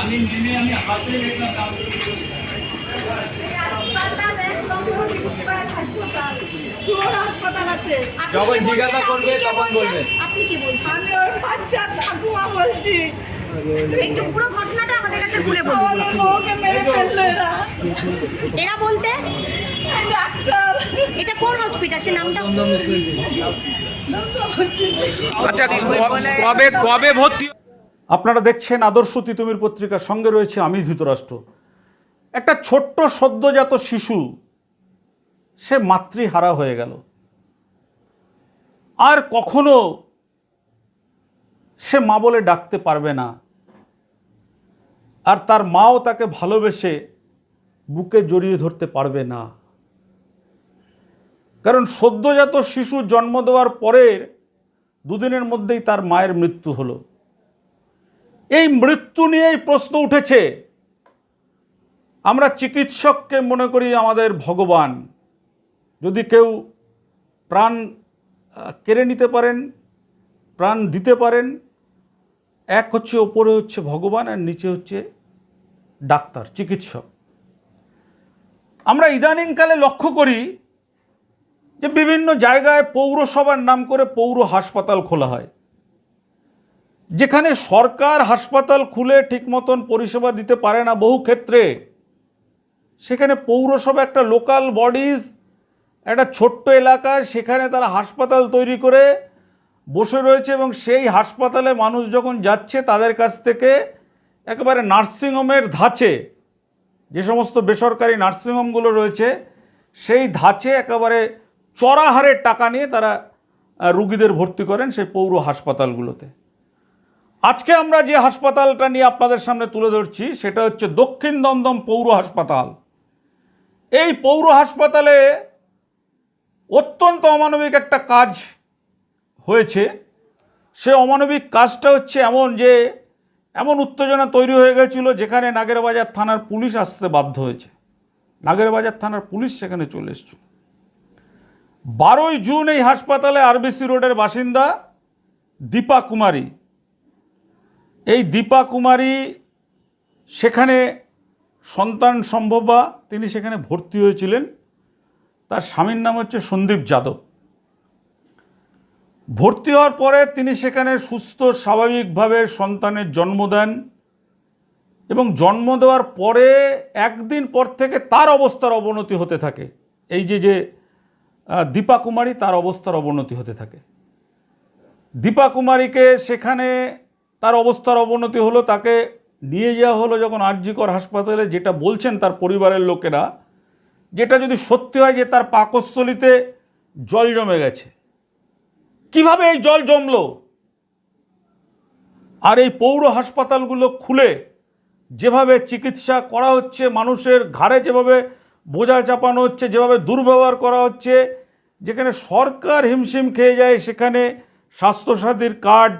আমি নেমে আমি হাতে দেখলাম হাসপাতাল যখন জিজ্ঞাসা করবে তখন বলবে। আপনি কি বলছেন? আমি ওর বাচ্চা ঠাকুমা বলছি। একটু পুরো ঘটনাটা আমাদের কাছে খুলে বলুন আমাদের বউকে মেরে ফেলল এরা। এরা বলতে? ডাক্তার। এটা কোন হসপিটাল? সে নামটা? আচ্ছা কবে কবে ভর্তি আপনারা দেখছেন আদর্শ তিতুমির পত্রিকার সঙ্গে রয়েছে আমি ধৃতরাষ্ট্র। একটা ছোট্ট সদ্যজাত শিশু, সে মাতৃহারা হয়ে গেল। আর কখনো সে মা বলে ডাকতে পারবে না। আর তার মাও তাকে ভালোবেসে বুকে জড়িয়ে ধরতে পারবে না। কারণ সদ্যজাত শিশু জন্ম দেওয়ার পরের দুদিনের মধ্যেই তার মায়ের মৃত্যু হলো। এই মৃত্যু নিয়েই প্রশ্ন উঠেছে। আমরা চিকিৎসককে মনে করি আমাদের ভগবান। যদি কেউ প্রাণ কেড়ে নিতে পারেন, প্রাণ দিতে পারেন, এক হচ্ছে ওপরে হচ্ছে ভগবান আর নিচে হচ্ছে ডাক্তার, চিকিৎসক। আমরা ইদানিংকালে লক্ষ্য করি যে বিভিন্ন জায়গায় পৌরসভার নাম করে পৌর হাসপাতাল খোলা হয়। যেখানে সরকার হাসপাতাল খুলে ঠিক মতন পরিষেবা দিতে পারে না বহু ক্ষেত্রে, সেখানে পৌরসভা একটা লোকাল বডিজ একটা ছোট্ট এলাকা সেখানে তারা হাসপাতাল তৈরি করে বসে রয়েছে এবং সেই হাসপাতালে মানুষ যখন যাচ্ছে তাদের কাছ থেকে একেবারে নার্সিংহোমের ধাঁচে, যে সমস্ত বেসরকারি নার্সিংহোমগুলো রয়েছে, সেই ধাঁচে একেবারে চড়া হারে টাকা নিয়ে তারা রুগীদের ভর্তি করেন সেই পৌর হাসপাতালগুলোতে। আজকে আমরা যে হাসপাতালটা নিয়ে আপনাদের সামনে তুলে ধরছি, সেটা হচ্ছে দক্ষিণ দমদম পৌর হাসপাতাল। এই পৌর হাসপাতালে অত্যন্ত অমানবিক একটা কাজ হয়েছে। সে অমানবিক কাজটা হচ্ছে এমন যে, এমন উত্তেজনা তৈরি হয়ে গেছিল যেখানে নাগেরবাজার থানার পুলিশ আসতে বাধ্য হয়েছে। নাগেরবাজার থানার পুলিশ সেখানে চলে এসেছিল। বারোই জুন এই হাসপাতালে আরবিসি রোডের বাসিন্দা দীপা কুমারী এই দীপা কুমারী সেখানে সন্তান সম্ভব, তিনি সেখানে ভর্তি হয়েছিলেন। তার স্বামীর নাম হচ্ছে সন্দীপ যাদব। ভর্তি হওয়ার পরে তিনি সেখানে সুস্থ, স্বাভাবিকভাবে সন্তানের জন্ম দেন এবং জন্ম দেওয়ার পরে একদিন পর থেকে তার অবস্থার অবনতি হতে থাকে। এই যে যে দীপা কুমারী তার অবস্থার অবনতি হতে থাকে। দীপা কুমারীকে সেখানে তার অবস্থার অবনতি হলো, তাকে নিয়ে যাওয়া হলো যখন আরজিকর হাসপাতালে, যেটা বলছেন তার পরিবারের লোকেরা, যেটা যদি সত্যি হয় যে তার পাকস্থলিতে জল জমে গেছে। কীভাবে এই জল জমলো? আর এই পৌর হাসপাতালগুলো খুলে যেভাবে চিকিৎসা করা হচ্ছে, মানুষের ঘাড়ে যেভাবে বোঝা চাপানো হচ্ছে, যেভাবে দুর্ব্যবহার করা হচ্ছে, যেখানে সরকার হিমশিম খেয়ে যায়, সেখানে স্বাস্থ্যসাথীর কার্ড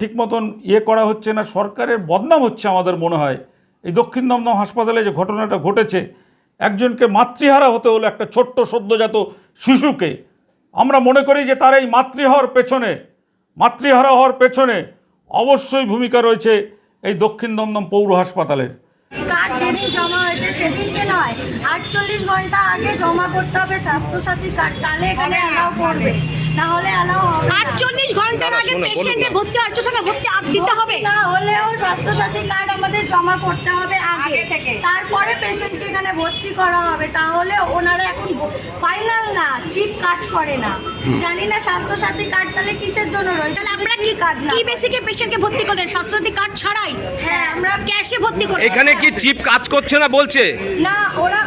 ঠিক মতন ইয়ে করা হচ্ছে না, সরকারের বদনাম হচ্ছে আমাদের মনে হয়। এই দক্ষিণ দমদম হাসপাতালে যে ঘটনাটা ঘটেছে, একজনকে মাতৃহারা হতে হলো একটা ছোট্ট সদ্যজাত শিশুকে। আমরা মনে করি যে তার এই মাতৃ হওয়ার পেছনে, মাতৃহারা হওয়ার পেছনে অবশ্যই ভূমিকা রয়েছে এই দক্ষিণ দমদম পৌর হাসপাতালের। সেদিনকে নয়, আটচল্লিশ ঘণ্টা আগে জমা করতে হবে কার্ড, তাহলে এখানে অ্যালাউ করবে। না হলে অ্যালাউ হবে না। আটচল্লিশ ঘণ্টার আগে পেশেন্টে ভর্তি আটশো টাকা ভর্তি আপ দিতে হবে। না হলেও স্বাস্থ্যসাথী কার্ড আমাদের জমা করতে হবে আগে। থেকে। তারপরে পেশেন্টকে এখানে ভর্তি করা হবে। তাহলে ওনারা এখন ফাইনাল না চিপ কাজ করে না। জানি না স্বাস্থ্যসাথী কার্ড তাহলে কিসের জন্য রয়েছে তাহলে আপনারা কি কাজ না কি বেসিকে পেশেন্টকে ভর্তি করলেন স্বাস্থ্যসাথী কার্ড ছাড়াই? হ্যাঁ আমরা ক্যাশে ভর্তি করেন এখানে কি চিপ কাজ করছে না বলছে? না ওরা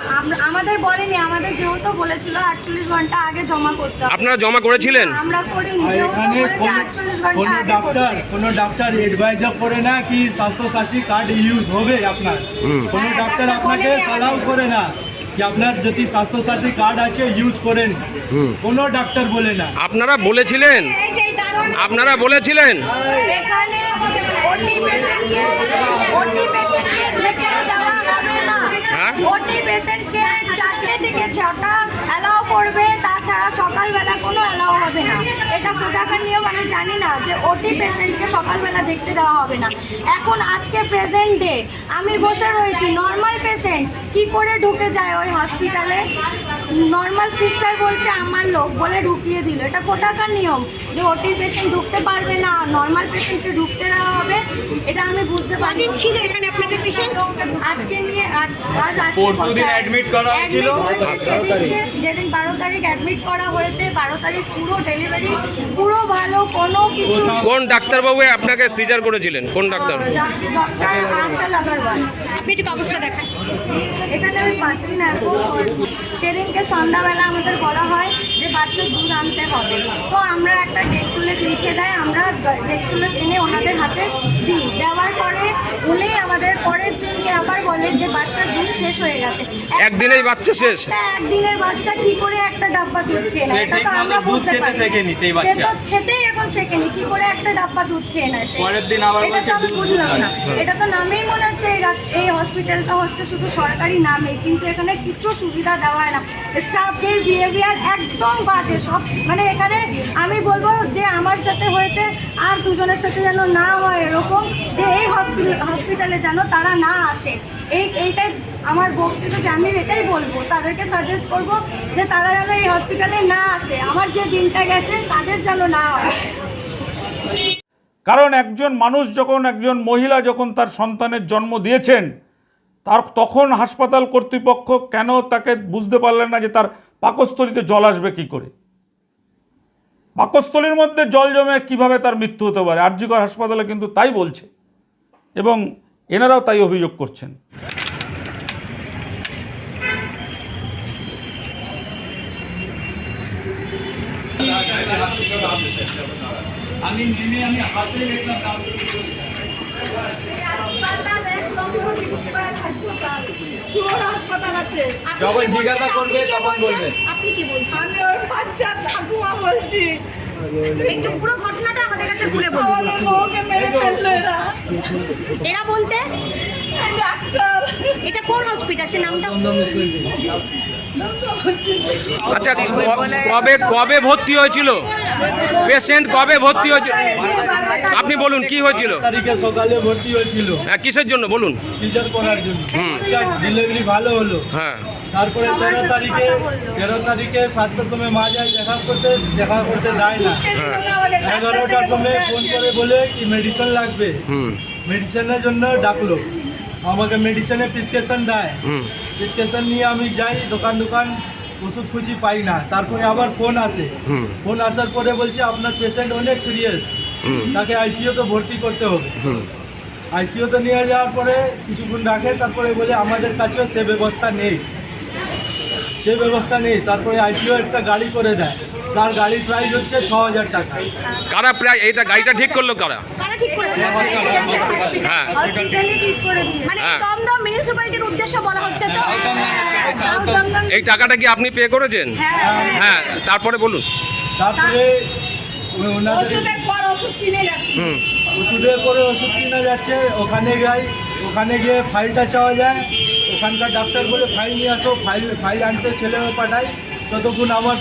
আমাদের বলেনি আমাদের যেহেতু বলেছিল আটচল্লিশ ঘণ্টা আগে জমা করতে হবে। আপনারা জমা করেছিলেন? আমরা করিনি আর যেহেতু এখানে বলেছে কোনো- ঘণ্টা কোনো আগে ডাক্তার। কোনো ডাক্তার এডভাইজার করে না কি স্বাস্থ্যসাথী কার্ড ইউজ হবে আপনার। কোনো হ্যাঁ, ডাক্তার ডাক্তার আপনাকে বলেনি আমাদের। করে না যে আপনার যদি স্বাস্থ্যসাথী কার্ড আছে ইউজ করেন। কোনো ডাক্তার বলে না। আপনারা বলেছিলেন? এই যে দারুণ আপনারা বলেছিলেন? এখানে ওটি পেশেন্টকে ওটি পেশেন্টকে ঢেকে দেওয়া হবে না। হ্যাঁ? চারটে থেকে ছটা অ্যালাউ করবে তাছাড়া সকালবেলা কোনো অ্যালাও হবে না। এটা কোথাকার নিয়ম আমি জানি না যে ওটি পেশেন্টকে সকালবেলা দেখতে দেওয়া হবে না। এখন আজকে প্রেজেন্ট ডে আমি বসে রয়েছি নর্মাল পেশেন্ট কি করে ঢুকে যায় ওই হসপিটালে নর্মাল সিস্টার বলছে আমার লোক বলে ঢুকিয়ে দিল। এটা কোথাকার নিয়ম যে ওটি পেশেন্ট ঢুকতে পারবে না নর্মাল পেশেন্টকে ঢুকতে দেওয়া হবে? এটা আমি বুঝতে পারি ছিল এখানে আপনাদের পেশেন্ট আজকে নিয়ে আজ আজ আজকে করা সেদিনকে, যেদিন বারো তারিখ অ্যাডমিট করা হয়েছে বারো তারিখ পুরো ডেলিভারি পুরো ভালো কোনো কিছু কোন ডাক্তারবাবু আপনাকে সিজার করেছিলেন? কোন ডাক্তার? ডক্টর আঞ্চল আগরওয়াল। আপনি একটু কাগজটা দেখান। এখানে আমি পাচ্ছি না এখন সেদিনকে সন্ধ্যাবেলা আমাদের বলা হয় যে বাচ্চার দুধ আনতে হবে। তো আমরা একটা ডেক্সুলেট লিখে দেয় আমরা ডেক্সুলেট এনে ওনাদের হাতে দিই। দেওয়ার পরে উনি আমাদের পরের দিনকে আবার বলেন যে বাচ্চার দুধ শেষ হয়ে গেছে। একদিনেই বাচ্চা শেষ? একদিনের বাচ্চা কি করে একটা ডাব্বা দুধ খেয়ে নেয়? এটা তো আমরা বুঝতে খেতে পারি। সে তো খেতেই এখন শেখেনি। কি করে একটা ডাব্বা দুধ খেয়ে নেয় সে? পরের দিন আবার এটা তো বলছে আমি বুঝলাম না। এটা তো নামেই মনে হচ্ছে এই এই হসপিটালটা হচ্ছে শুধু সরকারি নামে কিন্তু এখানে কিছু সুবিধা দেওয়া হয় না। স্টাফদের বিহেভিয়ার একদম বাজে সব। মানে এখানে আমি বলব যে আমার সাথে হয়েছে আর দুজনের সাথে যেন না হয় এরকম, যে এই হসপিটাল যেন তারা না আসে। এই, এইটাই আমার বক্তব্য যে আমি এটাই বলব। তাদেরকে সাজেস্ট করব যে তারা যেন এই হসপিটালে না আসে। আমার যে দিনটা গেছে, তাদের যেন না হয়। কারণ একজন মানুষ যখন, একজন মহিলা যখন তার সন্তানের জন্ম দিয়েছেন তার তখন হাসপাতাল কর্তৃপক্ষ কেন তাকে বুঝতে পারলেন না যে তার পাকস্থলিতে জল আসবে কি করে? পাকস্থলীর মধ্যে জল জমে কীভাবে তার মৃত্যু হতে পারে? আরজিকর হাসপাতালে কিন্তু তাই বলছে। এবং এনারাও তাই অভিযোগ করছেন। আমি নেমে আমি হাতে দেখলাম যখন জিজ্ঞাসা করবে তখন বলবে। আপনি কি বলছেন? আমি ওর বাচ্চা ঠাকুমা বলছি। একটু পুরো ঘটনাটা আমাদের কাছে খুলে বলুন। আমাদের বউকে মেরে ফেলল এরা। এরা বলতে? ডাক্তার। এটা কোন হসপিটাল? সে নামটা? আচ্ছা কবে কবে ভর্তি হয়েছিল? পেশেন্ট কবে ভর্তি হয়েছিল আপনি বলুন কি হয়েছিল? তারিখে সকালে ভর্তি হয়েছিল। হ্যাঁ কিসের জন্য? বলুন। সিজার করার জন্য। ডেলিভারি ভালো হলো। হ্যাঁ। তারপরে তেরো তারিখে তেরো তারিখে সাতটার সময় মা যায় দেখা করতে দেখা করতে দেয় না। এগারোটার সময় ফোন করে বলে কি মেডিসিন লাগবে। হুম। মেডিসিনের জন্য ডাকলো। আমাকে মেডিসিনের প্রেসক্রিপশন দেয়। হুম। প্রেসক্রিপশন নিয়ে আমি যাই দোকান দোকান ওষুধ খুঁজি পাই না। তারপরে আবার ফোন আসে। ফোন আসার পরে বলছে আপনার পেশেন্ট অনেক সিরিয়াস। তাকে আইসিইউতে ভর্তি করতে হবে। আইসিইউতে নিয়ে যাওয়ার পরে কিছুক্ষণ রাখে তারপরে বলে আমাদের কাছেও সে ব্যবস্থা নেই। সে ব্যবস্থা নেই তারপরে আইসিইউ একটা গাড়ি করে দেয়। তার গাড়ির প্রাইস হচ্ছে ছ হাজার টাকা। কারা প্রায় এইটা গাড়িটা ঠিক করল কারা? কারা ঠিক করে দিল? হ্যাঁ হসপিটালে ঠিক করে দিয়ে মানে হ্যাঁ। দমদম মিউনিসিপ্যালিটির উদ্দেশ্যে বলা হচ্ছে তো? সাউথ দমদম এই টাকাটা কি আপনি পে করেছেন? হ্যাঁ তারপরে বলুন। তারপরে ওই ওনাদের ওষুধের পর ওষুধ কিনে যাচ্ছি। হুম। ওষুধের পরে ওষুধ কিনা যাচ্ছে ওখানে যাই ওখানে গিয়ে ফাইলটা চাওয়া যায়। ওখানকার ডাক্তার বলে ফাইল নিয়ে আসো ফাইল ফাইল আনতে ছেলে পাঠাই ততক্ষণ আমার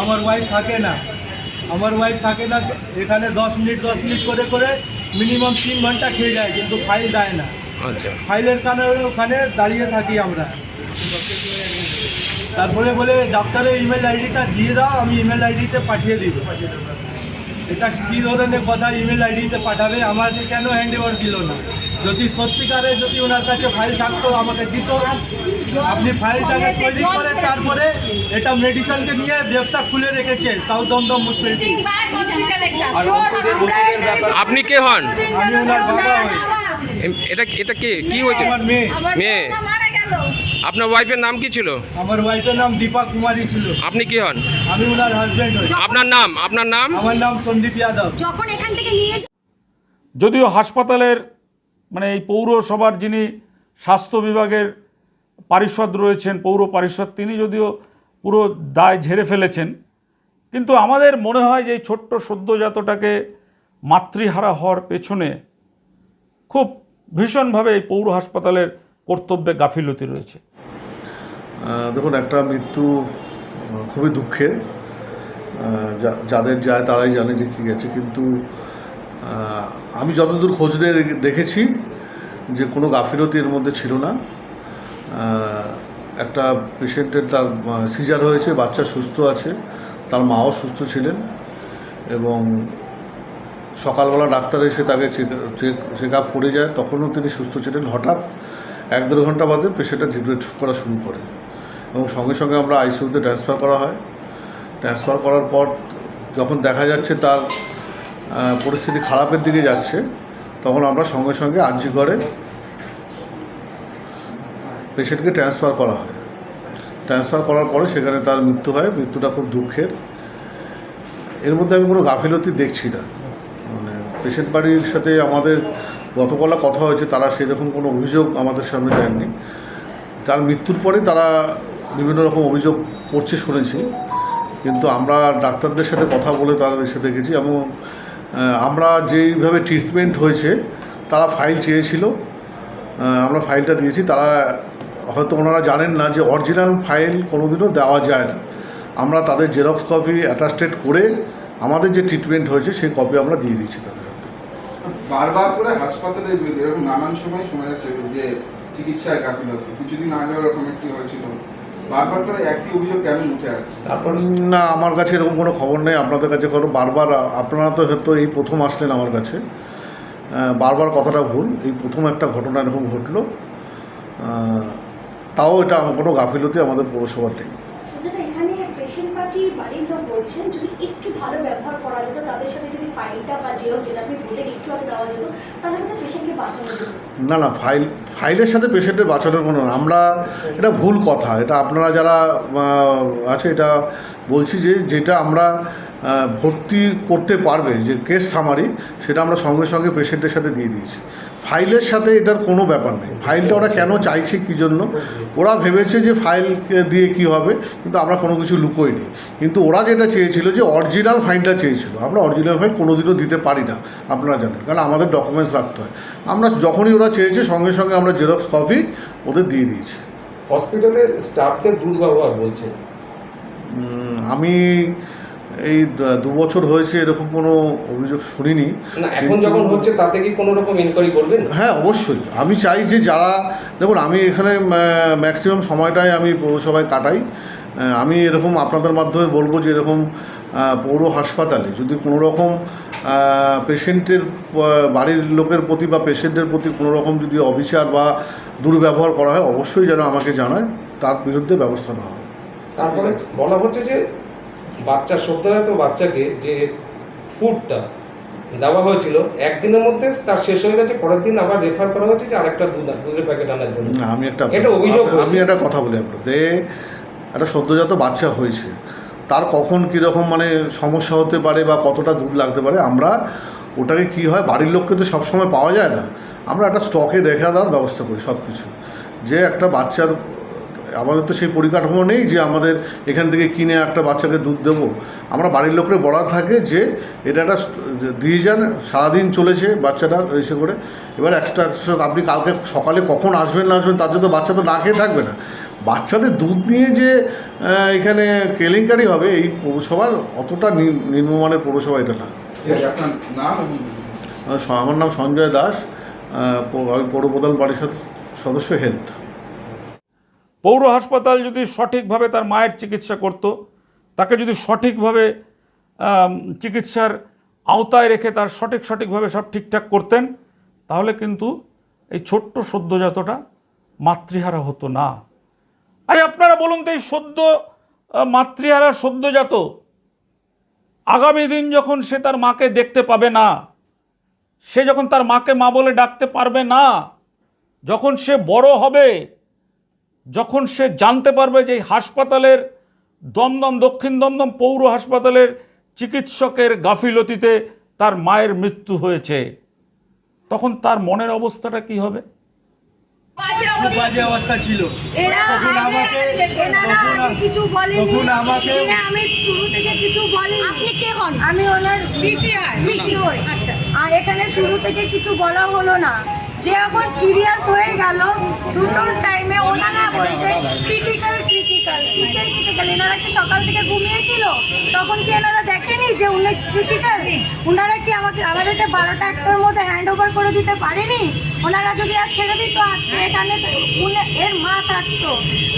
আমার ওয়াইফ থাকে না। আমার ওয়াইফ থাকে না এখানে দশ মিনিট দশ মিনিট করে করে মিনিমাম তিন ঘণ্টা খেয়ে যায় কিন্তু ফাইল দেয় না। আচ্ছা। ফাইলের কারণে ওখানে দাঁড়িয়ে থাকি আমরা। তারপরে বলে ডাক্তারের ইমেল আইডিটা দিয়ে দাও আমি ইমেল আইডিতে পাঠিয়ে দিব। এটা কী ধরনের কথা? ইমেল আইডিতে পাঠাবে আমাকে কেন হ্যান্ড ওভার দিল না? যদি সত্যিকারে যদি ওনার কাছে ফাইল থাকতো আমাকে দিত। আপনি ফাইলটাকে তৈরি করে তারপরে এটা মেডিসিনকে নিয়ে ব্যবসা খুলে রেখেছে সাউথ দমদম মুসলিম আপনি কে হন? আমি ওনার বাবা হই। এটা এটা কে কি হয়েছে? আমার মেয়ে। মেয়ে। আপনার ওয়াইফের নাম কি ছিল? আমার ওয়াইফের নাম দীপা কুমারী ছিল। আপনি কি হন? আমি ওনার হাজবেন্ড হই। আপনার নাম আপনার নাম? আমার নাম সন্দীপ যাদব। যখন এখান থেকে নিয়ে যদিও হাসপাতালের মানে এই পৌরসভার যিনি স্বাস্থ্য বিভাগের পারিষদ রয়েছেন, পৌর পারিষদ, তিনি যদিও পুরো দায় ঝেড়ে ফেলেছেন, কিন্তু আমাদের মনে হয় যে এই ছোট্ট সদ্যজাতটাকে মাতৃহারা হওয়ার পেছনে খুব ভীষণভাবে এই পৌর হাসপাতালের কর্তব্যে গাফিলতি রয়েছে। দেখুন, একটা মৃত্যু খুবই দুঃখের। যাদের যায় তারাই জানে যে কী গেছে, কিন্তু আমি যতদূর খোঁজ নিয়ে দেখেছি যে কোনো গাফিলতি এর মধ্যে ছিল না। একটা পেশেন্টের তার সিজার হয়েছে, বাচ্চা সুস্থ আছে, তার মাও সুস্থ ছিলেন এবং সকালবেলা ডাক্তার এসে তাকে চেক চেক আপ করে যায়, তখনও তিনি সুস্থ ছিলেন। হঠাৎ এক দেড় ঘণ্টা বাদে পেশেন্টটা ডিপ্রেট করা শুরু করে এবং সঙ্গে সঙ্গে আমরা আইসিইউতে ট্রান্সফার করা হয়। ট্রান্সফার করার পর যখন দেখা যাচ্ছে তার পরিস্থিতি খারাপের দিকে যাচ্ছে, তখন আমরা সঙ্গে সঙ্গে আর্জি করে পেশেন্টকে ট্রান্সফার করা হয়। ট্রান্সফার করার পরে সেখানে তার মৃত্যু হয়, মৃত্যুটা খুব দুঃখের। এর মধ্যে আমি কোনো গাফিলতি দেখছি না। মানে পেশেন্ট বাড়ির সাথে আমাদের গতকালা কথা হয়েছে, তারা সেরকম কোনো অভিযোগ আমাদের সামনে দেননি। তার মৃত্যুর পরে তারা বিভিন্ন রকম অভিযোগ করছে, শুনেছি। কিন্তু আমরা ডাক্তারদের সাথে কথা বলে তাদের এসে দেখেছি এবং আমরা যেইভাবে ট্রিটমেন্ট হয়েছে, তারা ফাইল চেয়েছিল। আমরা ফাইলটা দিয়েছি, তারা হয়তো ওনারা জানেন না যে অরিজিনাল ফাইল কোনোদিনও দেওয়া যায় না। আমরা তাদের জেরক্স কপি অ্যাটাস্টেড করে আমাদের যে ট্রিটমেন্ট হয়েছে, সেই কপি আমরা দিয়ে দিয়েছি তাদের। বারবার করে হাসপাতালের বিরুদ্ধে এরকম নানান সময় শোনা যাচ্ছে যে চিকিৎসায় গাফিলতি। কিছুদিন আগে ওরকম একটি হয়েছিল। বারবার করে একই অভিযোগ কেন উঠে আসছে? না আমার কাছে এরকম কোনো খবর নেই। আপনাদের কাছে কোনো বারবার আপনারা তো হয়তো এই প্রথম আসলেন আমার কাছে। বারবার কথাটা ভুল। এই প্রথম একটা ঘটনা এরকম ঘটলো। তাও এটা আমার কোনো গাফিলতি আমাদের পৌরসভার নেই। এখানে পার্টির বাড়ির লোক বলছেন, যদি একটু ভালো ব্যবহার করা যেত, তাদের সাথে যদি ফাইলটা বা জেরক্স যেটা আপনি বললেন একটু আগে দেওয়া যেত, তাহলে কিন্তু পেশেন্টকে বাঁচানো যেত। না না, ফাইল, ফাইলের সাথে পেশেন্টের বাঁচানোর কোনো। আমরা, এটা ভুল কথা। এটা আপনারা যারা আছে, এটা বলছি যে, যেটা আমরা ভর্তি করতে পারবে, যে কেস সামারি সেটা আমরা সঙ্গে সঙ্গে পেশেন্টের সাথে দিয়ে দিয়েছি। ফাইলের সাথে এটার কোনো ব্যাপার নেই। ফাইলটা ওরা কেন চাইছে কী জন্য? ওরা ভেবেছে যে ফাইল দিয়ে কি হবে কিন্তু আমরা কোনো কিছু লুকোইনি। কিন্তু ওরা যেটা চেয়েছিল যে অরিজিনাল ফাইলটা চেয়েছিল। আমরা অরিজিনাল ফাইল কোনোদিনও দিতে পারি না আপনারা জানেন। কারণ আমাদের ডকুমেন্টস রাখতে হয়। আমরা যখনই ওরা চেয়েছে সঙ্গে সঙ্গে আমরা জেরক্স কপি ওদের দিয়ে দিয়েছি। হসপিটালের স্টাফদের দুর্ব্যবহার বলছে আমি এই দু- বছর হয়েছে এরকম কোনো অভিযোগ শুনিনি। না এখন যখন হচ্ছে তাতে কি কোনো রকম ইনকোয়ারি করবেন? হ্যাঁ অবশ্যই। আমি চাই যে যারা দেখুন আমি এখানে ম্যাক্সিমাম সময়টাই আমি পৌরসভায় কাটাই। আমি এরকম আপনাদের মাধ্যমে বলব যে এরকম পৌর হাসপাতালে যদি কোনো রকম পেশেন্টের বাড়ির লোকের প্রতি বা পেশেন্টের প্রতি কোনো রকম যদি অবিচার বা দুর্ব্যবহার করা হয় অবশ্যই যেন আমাকে জানায়। তার বিরুদ্ধে ব্যবস্থা নেওয়া হয় তারপরে বলা হচ্ছে যে বাচ্চা সদ্যজাত বাচ্চাকে যে ফুডটা দেওয়া হয়েছিল একদিনের মধ্যে তার শেষ হয়ে গেছে পরের দিন আবার রেফার করা হয়েছে যে আরেকটা দুধ দুধের প্যাকেট আনার জন্য। আমি একটা এটা অভিযোগ আমি- আমি একটা কথা বলি আপনাদের একটা সদ্যজাত বাচ্চা হয়েছে তার কখন কীরকম মানে সমস্যা হতে পারে বা কতটা দুধ লাগতে পারে আমরা ওটাকে কি হয় বাড়ির লোককে তো সবসময় পাওয়া যায় না। আমরা একটা স্টকে রেখে দেওয়ার ব্যবস্থা করি সব কিছু যে একটা বাচ্চার আমাদের তো সেই পরিকাঠামো নেই যে আমাদের এখান থেকে কিনে একটা বাচ্চাকে দুধ দেবো। আমরা বাড়ির লোককে বলা থাকে যে এটা একটা দিয়ে যান সারাদিন চলেছে বাচ্চাটা এসে করে। এবার এক্সট্রা আপনি কালকে সকালে কখন আসবেন না আসবেন তার জন্য বাচ্চা তো না খেয়ে থাকবে না। বাচ্চাদের দুধ নিয়ে যে এখানে কেলেঙ্কারি হবে এই পৌরসভার অতটা নিম্নমানের পৌরসভা এটা না। আমার নাম সঞ্জয় দাস আমি পৌর প্রধান পরিষদ সদস্য হেলথ। পৌর হাসপাতাল যদি সঠিকভাবে তার মায়ের চিকিৎসা করত, তাকে যদি সঠিকভাবে চিকিৎসার আওতায় রেখে তার সঠিক সঠিকভাবে সব ঠিকঠাক করতেন, তাহলে কিন্তু এই ছোট্ট সদ্যজাতটা মাতৃহারা হতো না। আরে আপনারা বলুন তো, এই সদ্য মাতৃহারা সদ্যজাত, আগামী দিন যখন সে তার মাকে দেখতে পাবে না, সে যখন তার মাকে মা বলে ডাকতে পারবে না, যখন সে বড় হবে যখন সে জানতে পারবে যে হাসপাতালের দমদম দক্ষিণ দমদম পৌর হাসপাতালের চিকিৎসকের গাফিলতিতে তার মায়ের মৃত্যু হয়েছে তখন তার মনের অবস্থাটা কি হবে? বাজে খুব বাজে অবস্থা ছিল। তখন আমাকে- এনারা তখন আগে আ- কিছু বলেনি। তখন আমাকে- আমি শুরু থেকে কিছু বলিনি। আপনি কে হন? আমি ওনার পিসি হয়। হই আচ্ছা। আর এখানে শুরু থেকে কিছু বলা হলো না। যে এখন সিরিয়াস হয়ে গেল, দুটোর টাইমে ওনারা বলছে ক্রিটিক্যাল ক্রিটিক্যাল কিসের ক্রিটিক্যাল এনারা কি সকাল থেকে ঘুমিয়েছিল? তখন কি এনারা দেখেনি যে উনি ক্রিটিক্যাল ওনারা কি আমাকে আমাদেরকে বারোটা একটার মধ্যে হ্যান্ড ওভার করে দিতে পারেনি? ওনারা যদি আর ছেড়ে দিত আজকে এখানে এর মা থাকতো।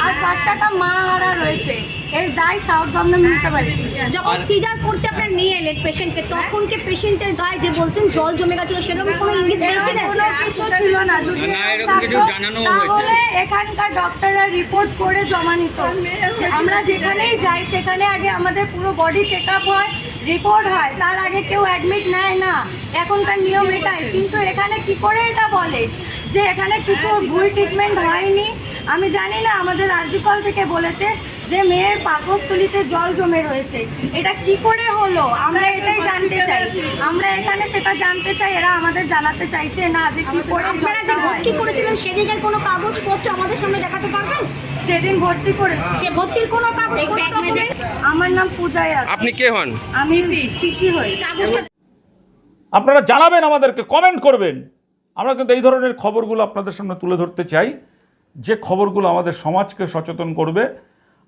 আর বাচ্চাটা মা হারা রয়েছে। এই দায় সাউথ দমদম মিউনিসিপ্যালিটি যখন সিজার করতে আপনার নিয়ে এলেন পেশেন্টকে তখন কি পেশেন্টের গায়ে যে বলছেন জল জমে গেছিল সেরকম কোনো ইঙ্গিত পেয়েছিলেন কোনো কিছু ছিল না। যদি তাহলে এখানকার ডক্টররা রিপোর্ট করে জমা নিত। আমরা যেখানেই যাই সেখানে আগে আমাদের পুরো বডি চেক আপ হয় রিপোর্ট হয়। তার আগে কেউ অ্যাডমিট নেয় না। এখনকার নিয়ম এটাই। কিন্তু এখানে কি করে এটা বলে? যে এখানে কিছু ভুল ট্রিটমেন্ট হয়নি। আমি জানি না আমাদের রাজ্যপাল থেকে বলেছে যে মেয়ের পাকস্থলিতে জল জমে রয়েছে। এটা কি করে হলো? আমরা এটাই জানতে চাই। আমরা এখানে সেটা জানতে চাই এরা আমাদের জানাতে চাইছে না যে কি করে আপনারা যে জলটা। ভর্তি করেছিলেন সেদিকের কোনো কাগজপত্র আমাদের সামনে দেখাতে পারবেন? যেদিন ভর্তি করেছি। সে ভর্তির কোনো কাগজ আমার নাম পূজায় আপনি কে হন? আমি পিসি হই। আপনারা জানাবেন আমাদেরকে কমেন্ট করবেন। আমরা কিন্তু এই ধরনের খবরগুলো আপনাদের সামনে তুলে ধরতে চাই। যে খবরগুলো আমাদের সমাজকে সচেতন করবে।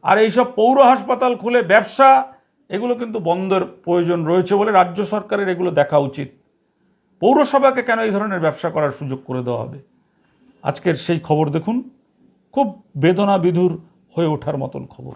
আর এইসব পৌর হাসপাতাল খুলে ব্যবসা, এগুলো কিন্তু বন্ধের প্রয়োজন রয়েছে বলে রাজ্য সরকারের এগুলো দেখা উচিত। পৌরসভাকে কেন এই ধরনের ব্যবসা করার সুযোগ করে দেওয়া হবে? আজকের সেই খবর দেখুন। খুব বেদনা বিধুর হয়ে ওঠার মতন খবর।